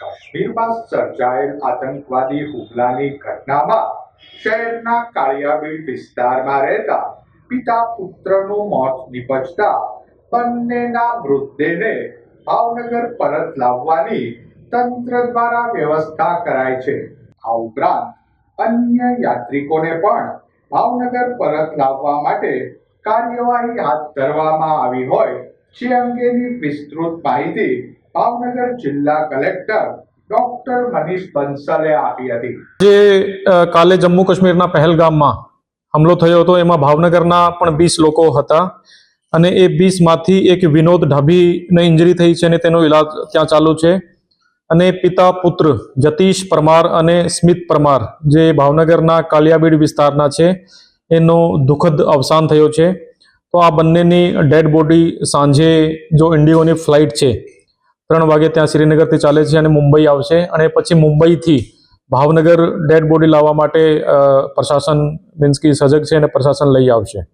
કાશ્મીરમાં સર્જાયેલ આતંકવાદી હુમલાની ઘટનામાં શહેરના કાળિયાબીડ વિસ્તારમાં રહેતા પિતા પુત્રનું મોત નિપજતા બંનેના મૃતદેહને ભાવનગર પરત લાવવાની તંત્ર દ્વારા વ્યવસ્થા કરાઈ છે. આ ઉપરાંત અન્ય યાત્રિકોને પણ ભાવનગર પરત લાવવા માટે કાર્યવાહી હાથ ધરવામાં આવી હોય, જે અંગેની વિસ્તૃત માહિતી ભાવનગર જિલ્લા કલેક્ટર ડોક્ટર મનીષ બંસલે આપી હતી. જે કાલે જમ્મુ કાશ્મીરના પહેલગામમાં હુમલો થયો હતો, એમાં ભાવનગરના પણ વીસ લોકો હતા અને એ વીસમાંથી એક વિનોદ ઢાભીને ઇન્જરી થઈ છે અને તેનો ઇલાજ ત્યાં ચાલુ છે. અને પિતા પુત્ર જતીશ પરમાર અને સ્મિત પરમાર, જે ભાવનગરના કાલિયાબીડ વિસ્તારના છે, એનો દુઃખદ અવસાન થયો છે. તો આ બંનેની ડેડ બોડી સાંજે જો ઇન્ડિયોની ફ્લાઇટ છે ત્રણ વાગે ત્યાં શ્રીનગરથી ચાલે છે અને મુંબઈ આવશે અને પછી મુંબઈથી ભાવનગર ડેડ બોડી લાવવા માટે પ્રશાસન મીન્સ કે સજગ છે અને પ્રશાસન લઈ આવશે.